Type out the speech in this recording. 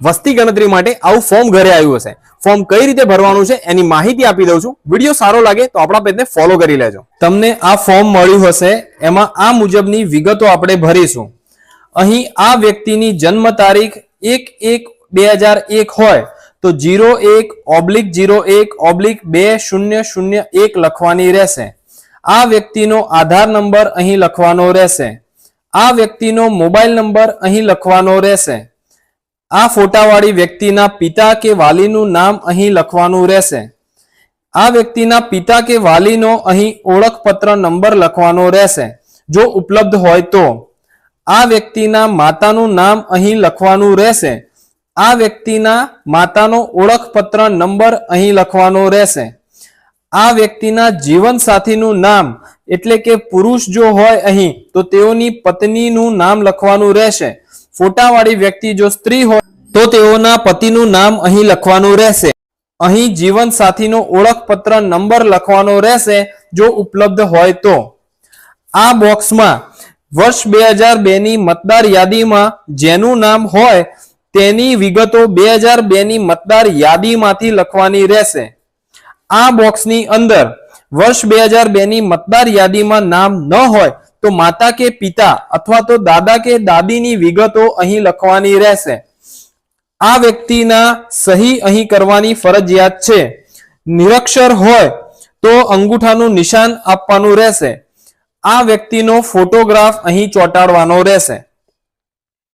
વસ્તી ગણતરી માટે આવું ફોર્મ ઘરે આવ્યું હશે. ફોર્મ કઈ રીતે ભરવાનું છે એની માહિતી આપી દઉં છું. વીડિયો સારો લાગે તો આપણા પેજને ફોલો કરી લેજો. તમને આ ફોર્મ મળ્યું હશે. એમાં આ મુજબની વિગતો આપણે ભરીશું. અહીં આ વ્યક્તિની જન્મ તારીખ એક એક બે હજાર એક હોય તો જીરો એક ઓબ્લિક જીરો એક ઓબ્લિક બે શૂન્ય શૂન્ય એક લખવાની રહેશે. આ વ્યક્તિનો આધાર નંબર અહીં લખવાનો રહેશે. આ વ્યક્તિનો મોબાઈલ નંબર અહીં લખવાનો રહેશે. આ ફોટાવાળી વ્યક્તિના પિતા કે વાલીનું નામ અહીં લખવાનું રહેશે. આ વ્યક્તિના પિતા કે વાલીનો અહીં ઓળખપત્ર નંબર લખવાનો રહેશે. જો ઉપલબ્ધ હોય તો. આ વ્યક્તિના માતાનું નામ અહીં લખવાનું રહેશે. આ વ્યક્તિના માતાનો ઓળખપત્ર નંબર અહીં લખવાનો રહેશે. આ વ્યક્તિના જીવન સાથીનું નામ, એટલે કે પુરુષ જો હોય અહીં, તો તેઓની પત્નીનું નામ લખવાનું રહેશે. ફોટાવાળી વ્યક્તિ જો સ્ત્રી હોય, તો તેઓના પતિનું નામ અહીં લખવાનું રહેશે. અહીં જીવન સાથીનો ઓળખપત્ર નંબર લખવાનો રહેશે, જો ઉપલબ્ધ હોય તો. આ બોક્સમાં વર્ષ બે હજાર બે ની મતદાર યાદીમાં જેનું નામ હોય, તેની વિગતો બે હજાર બે ની મતદાર યાદીમાંથી લખવાની રહેશે. આ બોક્સની અંદર વર્ષ બે હજાર બે ની મતદાર યાદીમાં નામ ન હોય તો માતા કે પિતા અથવા તો દાદા કે દાદીની વિગતો અહીં લખવાની રહેશે. આ વ્યક્તિના સહી અહીં કરવાની ફરજિયાત છે. નિરક્ષર હોય તો અંગૂઠાનું નિશાન આપવાનું રહેશે. આ વ્યક્તિનો ફોટોગ્રાફ અહીં ચોંટાડવાનો રહેશે.